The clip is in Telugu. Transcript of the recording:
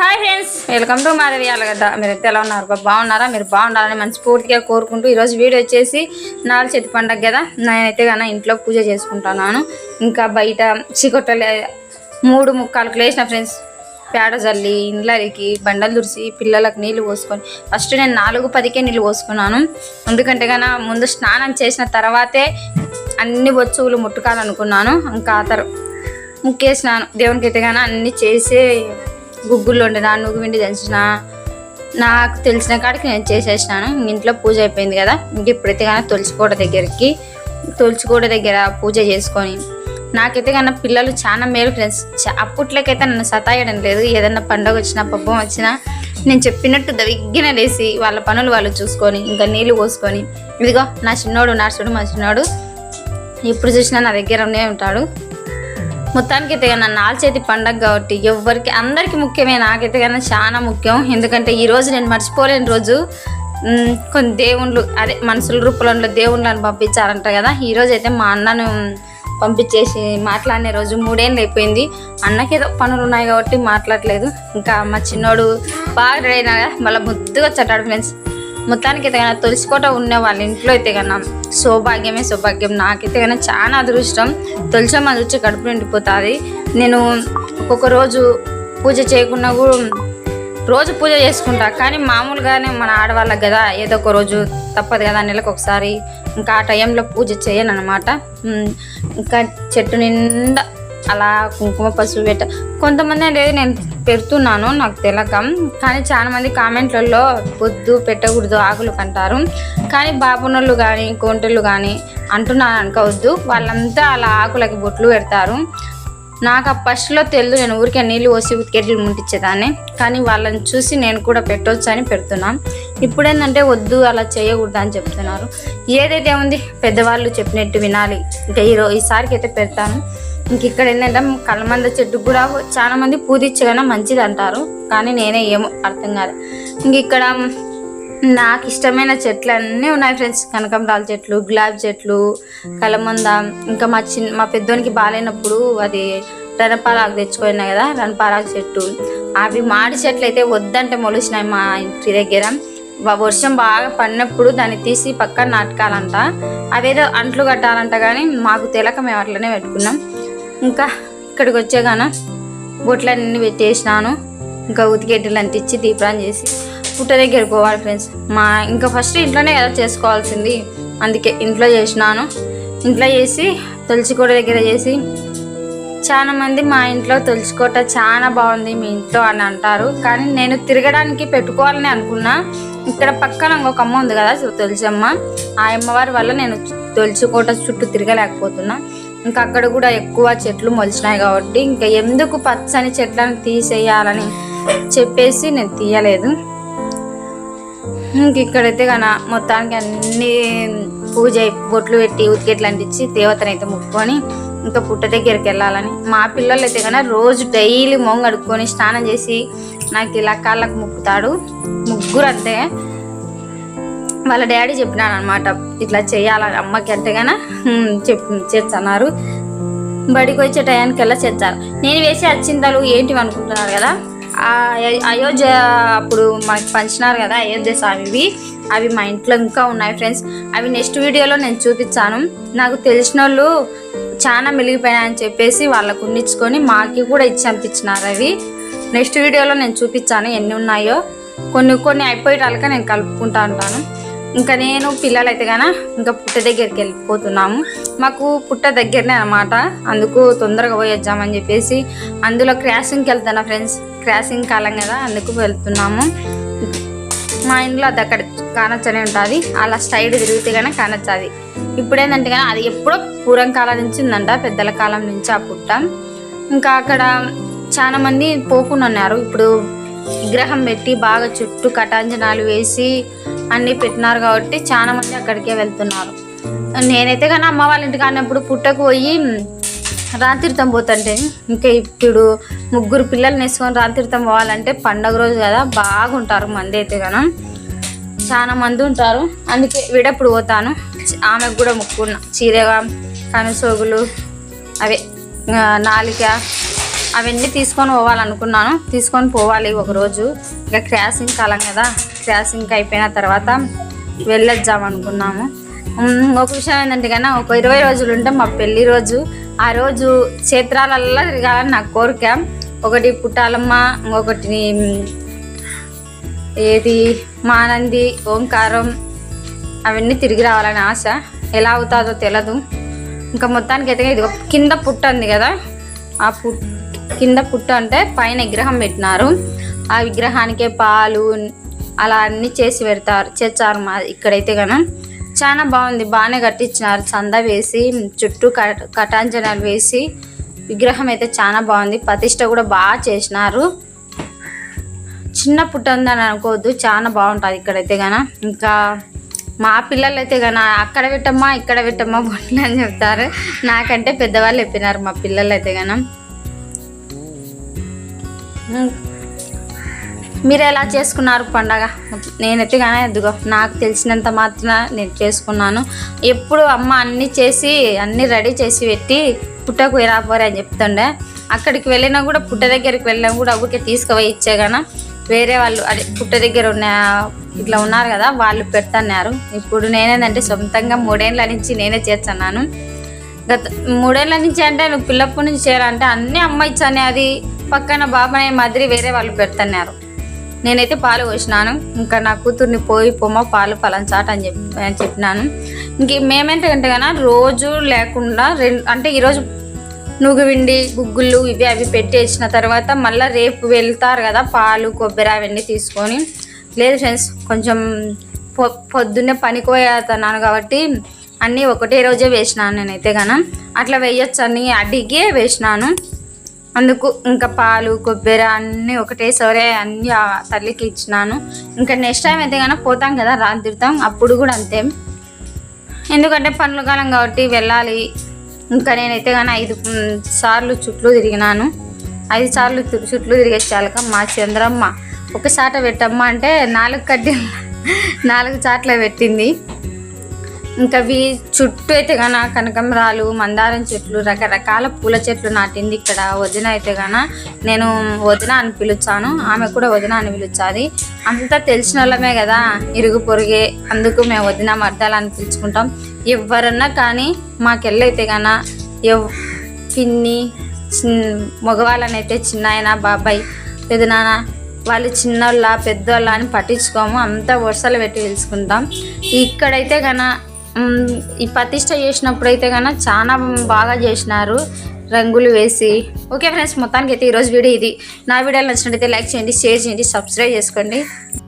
Hi friends welcome to Madhavi Alagadda. మీరు అయితే ఎలా ఉన్నారు? బాగున్నారా? మీరు బాగుండాలని మనస్ఫూర్తిగా కోరుకుంటూ ఈరోజు వీడియో వచ్చేసి నాలుగు చేతి పండగ కదా? నేనైతే కన్నా ఇంట్లో పూజ చేసుకుంటున్నాను. ఇంకా బయట చికొట్టలు మూడు ముక్కాలకు లేచిన ఫ్రెండ్స్ పేడ జల్లి ఇండ్లకి బండలు దురిసి పిల్లలకు నీళ్ళు పోసుకొని ఫస్ట్ నేను నాలుగు పదికే నీళ్ళు పోసుకున్నాను. ఎందుకంటే కన్నా ముందు స్నానం చేసిన తర్వాతే అన్ని బొచ్చువులు ముట్టుకోవాలనుకున్నాను. ఇంకా ఆ ముక్కేసినాను. దేవునికి అయితే కానీ అన్నీ చేసి గుగ్గులు వండినా నువ్వు పిండి దంచిన నాకు తెలిసిన కాడికి నేను చేసేసినాను. ఇంట్లో పూజ అయిపోయింది కదా ఇంక ఇప్పుడైతే కానీ తులసికోట దగ్గరికి తులసికోట దగ్గర పూజ చేసుకొని నాకైతే కన్నా పిల్లలు చాలా మేలు ఫ్రెండ్స్ అప్పట్లోకైతే నన్ను సతాయడం లేదు. ఏదన్నా పండగ వచ్చినా పబ్బం వచ్చినా నేను చెప్పినట్టు దగ్గిన లేసి వాళ్ళ పనులు వాళ్ళు చూసుకొని ఇంకా నీళ్ళు పోసుకొని ఇదిగో నా చిన్నోడు నర్సుడు మా చిన్నోడు ఎప్పుడు చూసినా నా దగ్గరనే ఉంటాడు. మొత్తానికి అయితే నా నాలుచేతి పండగ కాబట్టి ఎవరికి అందరికీ ముఖ్యమే నాకైతే కన్నా చాలా ముఖ్యం. ఎందుకంటే ఈ రోజు నేను మర్చిపోలేని రోజు. కొన్ని దేవుళ్ళు అదే మనుషుల రూపంలో దేవుళ్ళని పంపించారంట కదా. ఈరోజు అయితే మా అన్నను పంపించేసి మాట్లాడిన రోజు మూడేళ్ళు అయిపోయింది. అన్నకి ఏదో పనులు ఉన్నాయి కాబట్టి మాట్లాడలేదు. ఇంకా మా చిన్నోడు బాగా రెడీ అయినా కదా. మళ్ళీ ముద్దుగా వచ్చాడు ఫ్రెండ్స్ మొత్తానికి అయితే కన్నా తులసికోట ఉన్న వాళ్ళ ఇంట్లో అయితే కన్నా సౌభాగ్యమే సౌభాగ్యం. నాకైతే కన్నా చాలా అదృష్టం. తులసమ్మ చూచి కడుపు నిండిపోతుంది. నేను ఒక్కొక్క రోజు పూజ చేయకుండా కూడా రోజు పూజ చేసుకుంటా. కానీ మామూలుగానే మన ఆడవాళ్ళకి కదా ఏదో ఒక రోజు తప్పదు కదా నెలకు ఒకసారి. ఇంకా ఆ టైంలో పూజ చేయను అనమాట ఇంకా చెట్టు నిండా అలా కుంకుమ పసుపు పెట్ట కొంతమంది అనేది నేను పెడుతున్నాను నాకు తెలక. కానీ చాలా మంది కామెంట్లలో పొద్దు పెట్టకూడదు ఆకులు కంటారు. కానీ బాబునోళ్ళు కానీ కోంటలు కానీ అంటున్నాను అనుకోవద్దు వాళ్ళంతా అలా ఆకులకి బొట్లు పెడతారు. నాకు ఆ ఫస్ట్లో తెలియదు నేను ఊరికే నీళ్ళు పోసి ఉతికెట్లు ముట్టించేదాన్ని కానీ వాళ్ళని చూసి నేను కూడా పెట్టవచ్చు అని పెడుతున్నాం. ఇప్పుడు ఏంటంటే వద్దు అలా చేయకూడదు అని చెప్తున్నారు. ఏదైతే ఉంది పెద్దవాళ్ళు చెప్పినట్టు వినాలి. ఇంకా ఈరో ఈసారికి అయితే పెడతాను. ఇంక ఇక్కడ ఏంటంటే కలమంద చెట్టు కూడా చాలా మంది పూజించగానే మంచిది అంటారు కానీ నేనే ఏమో అర్థం కాదు ఇంక ఇక్కడ నాకు ఇష్టమైన చెట్లు అన్నీ ఉన్నాయి ఫ్రెండ్స్. కనకంబరాల చెట్లు గులాబీ చెట్లు కలమంద ఇంకా మా చిన్న మా పెద్దోనికి బాగాలేనప్పుడు అది రణపారాకు తెచ్చుకున్నా కదా రణపారాకు చెట్టు. అవి మాడి చెట్లు అయితే వద్దంటే మొలిచినాయి మా ఇంటి దగ్గర. వర్షం బాగా పడినప్పుడు దాన్ని తీసి పక్కన నాటకాలంట. అవేదో అంట్లు కట్టాలంట కానీ మాకు తెలక మేము అట్లనే పెట్టుకున్నాం. ఇంకా ఇక్కడికి వచ్చేగాన బొట్లన్నీ పెట్టేసినాను. ఇంకా ఉతికేటిలు అంటించి దీపాన్ని చేసి పుట్ట దగ్గర పోవాలి ఫ్రెండ్స్. మా ఇంకా ఫస్ట్ ఇంట్లోనే ఏదో చేసుకోవాల్సింది. అందుకే ఇంట్లో చేసినాను. ఇంట్లో చేసి తులసికోట దగ్గర చేసి చాలా మంది మా ఇంట్లో తులసికోట చాలా బాగుంది మీ ఇంట్లో అని అంటారు. కానీ నేను తిరగడానికి పెట్టుకోవాలని అనుకున్నా. ఇక్కడ పక్కన ఇంకొక అమ్మ ఉంది కదా తులసమ్మ ఆ అమ్మవారి వల్ల నేను తులసికోట చుట్టూ తిరగలేకపోతున్నా. ఇంకా అక్కడ కూడా ఎక్కువ చెట్లు మొలిచినాయి కాబట్టి ఇంకా ఎందుకు పచ్చని చెట్లను తీసేయాలని చెప్పేసి నేను తీయలేదు. ఇంక ఇక్కడైతే కన మొత్తానికి అన్ని పూజ బొట్లు పెట్టి ఉతికెట్లు అంటించి అయితే ముక్కొని ఇంకా పుట్ట దగ్గరికి వెళ్ళాలని. మా పిల్లలు అయితే కన్నా రోజు డైలీ మొంగ స్నానం చేసి నాకు ఇలా కాళ్ళకు ముక్కుతాడు. ముగ్గురు అంతే వాళ్ళ డాడీ చెప్పినాను అనమాట ఇట్లా చేయాలని అమ్మకి ఎంతగానో చెప్ చెప్పి చేస్తున్నారు బడికి వచ్చే టయానికి వెళ్ళా చేస్తారు నేను వేసే అచ్చింతలు ఏంటివి అనుకుంటున్నారు కదా అయోధ్య అప్పుడు మనకి పంచినారు కదా అయోధ్య స్వామివి. అవి మా ఇంట్లో ఇంకా ఉన్నాయి ఫ్రెండ్స్. అవి నెక్స్ట్ వీడియోలో నేను చూపించాను నాకు తెలిసిన వాళ్ళు చాలా మెలిగిపోయాయని చెప్పేసి వాళ్ళకు ఉండించుకొని మాకి కూడా ఇచ్చి పంపించినారు అవి. నెక్స్ట్ వీడియోలో నేను చూపించాను ఎన్ని ఉన్నాయో. కొన్ని కొన్ని అయిపోయేటాలుగా నేను కలుపుకుంటా ఉంటాను. ఇంకా నేను పిల్లలు అయితే గాన ఇంకా పుట్ట దగ్గరికి వెళ్ళిపోతున్నాము. మాకు పుట్ట దగ్గరనే అనమాట అందుకు తొందరగా పోయొచ్చామని చెప్పేసి అందులో క్రాసింగ్కి వెళ్తున్నా ఫ్రెండ్స్. క్రాసింగ్ కాలం కదా అందుకు వెళ్తున్నాము. మా ఇంట్లో అది అక్కడ కానొచ్చనే ఉంటుంది. అలా స్టైడ్ తిరిగితే కానీ కానొచ్చది. ఇప్పుడు ఏంటంటే కానీ అది ఎప్పుడో పూర్వం కాలం నుంచి ఉందంట పెద్దల కాలం నుంచి ఆ పుట్ట. ఇంకా అక్కడ చాలా మంది పోకుండా ఉన్నారు. ఇప్పుడు విగ్రహం పెట్టి బాగా చుట్టూ కటాంజనాలు వేసి అన్నీ పెట్టినారు కాబట్టి చాలా మంది అక్కడికే వెళ్తున్నారు. నేనైతే కానీ అమ్మ వాళ్ళ ఇంటికి అన్నప్పుడు పుట్టకు పోయి రాతీర్థం పోతుంటే ఇంకా ఇప్పుడు ముగ్గురు పిల్లల్ని వేసుకొని రాతీర్థం పోవాలంటే పండగ రోజు కదా బాగుంటారు మంది అయితే కనుక చాలా మంది ఉంటారు. అందుకే విడప్పుడు పోతాను. ఆమెకు కూడా ముక్కున్న చీరగా కనుసోగులు అవే నాలిక అవన్నీ తీసుకొని పోవాలనుకున్నాను. తీసుకొని పోవాలి ఒకరోజు ఇక క్రాసింగ్ కాలం కదా. గ్యాస్ సింక్ అయిపోయిన తర్వాత వెళ్ళొద్దాం అనుకున్నాము. ఒక విషయం ఏంటంటే కన్నా ఒక ఇరవై రోజులు ఉంటే మా పెళ్ళి రోజు ఆ రోజు క్షేత్రాలల్లో తిరగాలని నాకు కోరిక. ఒకటి పుట్టాలమ్మ ఇంకొకటి ఏది మానంది ఓంకారం అవన్నీ తిరిగి రావాలని ఆశ. ఎలా అవుతుందో తెలియదు ఇంకా మొత్తానికి అయితే ఇది కింద పుట్ట ఉంది కదా. ఆ పుట్ కింద పుట్ట అంటే పైన విగ్రహం పెట్టినారు. ఆ విగ్రహానికే పాలు అలా అన్నీ చేసి పెడతారు చేస్తారు మా ఇక్కడైతే కనుక చాలా బాగుంది బాగానే కట్టించినారు. చంద వేసి చుట్టూ కటాంజనాలు వేసి విగ్రహం అయితే చాలా బాగుంది. ప్రతిష్ట కూడా బాగా చేసినారు. చిన్న పుట్ట ఉందని అనుకోవద్దు చాలా బాగుంటుంది ఇక్కడైతే గన ఇంకా మా పిల్లలు అయితే గన అక్కడ పెట్టమ్మా ఇక్కడ పెట్టమ్మా బొట్లు అని చెప్తారు. నాకంటే పెద్దవాళ్ళు చెప్పినారు మా పిల్లలు అయితే గన మీరు ఎలా చేసుకున్నారు పండగ? నేనైతే కానీ ఎదుగో నాకు తెలిసినంత మాత్రం నేను చేసుకున్నాను. ఎప్పుడు అమ్మ అన్నీ చేసి అన్నీ రెడీ చేసి పెట్టి పుట్టకు రాపోరే అని చెప్తుండే. అక్కడికి వెళ్ళినా కూడా పుట్ట దగ్గరికి వెళ్ళినా కూడా ఊరికే తీసుకుపోయి ఇచ్చేగాన వేరే వాళ్ళు అదే పుట్ట దగ్గర ఉన్న ఇట్లా ఉన్నారు కదా వాళ్ళు పెడుతున్నారు. ఇప్పుడు నేనేందంటే సొంతంగా మూడేళ్ళ నుంచి నేనే చేస్తున్నాను. గత మూడేళ్ళ నుంచి అంటే నువ్వు పిల్లప్పటి నుంచి చేయాలంటే అన్నీ అమ్మ ఇచ్చానే అది పక్కన బాబాయ్ మాదిరి వేరే వాళ్ళు పెడుతున్నారు. నేనైతే పాలు పోసినాను. ఇంకా నా కూతుర్ని పోయి పొమ్మ పాలు పలంచాట అని చెప్పి అని చెప్పినాను. ఇంక మేమేంటంటే కన్నా రోజు లేకుండా రెండు అంటే ఈరోజు నువ్వు విండి గుగ్గుళ్ళు ఇవి అవి పెట్టేసిన తర్వాత మళ్ళీ రేపు వెళ్తారు కదా పాలు కొబ్బరి అవన్నీ తీసుకొని. లేదు ఫ్రెండ్స్ కొంచెం పొ పొద్దున్నే పనికిపోయేతున్నాను కాబట్టి అన్నీ ఒకటే రోజే వేసినాను నేనైతే గాన అట్లా వేయొచ్చని అడిగే వేసినాను. అందుకు ఇంకా పాలు కొబ్బరి అన్నీ ఒకటేసారి అన్నీ ఆ తల్లికి ఇచ్చినాను. ఇంకా నెక్స్ట్ టైం అయితే కనుక పోతాం కదా రాత్రితాం తిడతాం అప్పుడు కూడా అంతే. ఎందుకంటే పండ్ల కాలం కాబట్టి వెళ్ళాలి. ఇంకా నేనైతే కానీ ఐదు సార్లు చుట్లు తిరిగినాను. ఐదు సార్లు చుట్లు తిరిగేసాలక మా చంద్రమ్మ ఒక చాట పెట్టమ్మా అంటే నాలుగు కడ్డీ నాలుగు చాట్ల పెట్టింది. ఇంకా అవి చుట్టూ అయితే గాన కనకంబరాలు మందారం చెట్లు రకరకాల పూల చెట్లు నాటింది ఇక్కడ వదిన అయితే గాన. నేను వదిన అని పిలుచాను. ఆమె కూడా వదిన అని పిలుచాది. అంతా తెలిసిన వాళ్ళమే కదా. ఇరుగు పొరుగే. అందుకు మేము వదిన మర్దాలు అని పిలుచుకుంటాం. ఎవరన్నా కానీ మాకెళ్ళైతే గాన ఎవ్ పిన్ని చిన్ మగవాళ్ళనైతే చిన్నాయన బాబాయ్ పెదనాన్న వాళ్ళు చిన్నోళ్ళ పెద్దోళ్ళ అని పట్టించుకోము. అంతా వరుసలు పెట్టి పిలుచుకుంటాం. ఇక్కడైతే కన ఈ ప్రతిష్ట చేసినప్పుడు అయితే కన్నా చాలా బాగా చేసినారు రంగులు వేసి. ఓకే ఫ్రెండ్స్ మొత్తానికి అయితే ఈరోజు వీడియో ఇది. నా వీడియోలు నచ్చినట్టయితే లైక్ చేయండి షేర్ చేయండి సబ్స్క్రైబ్ చేసుకోండి.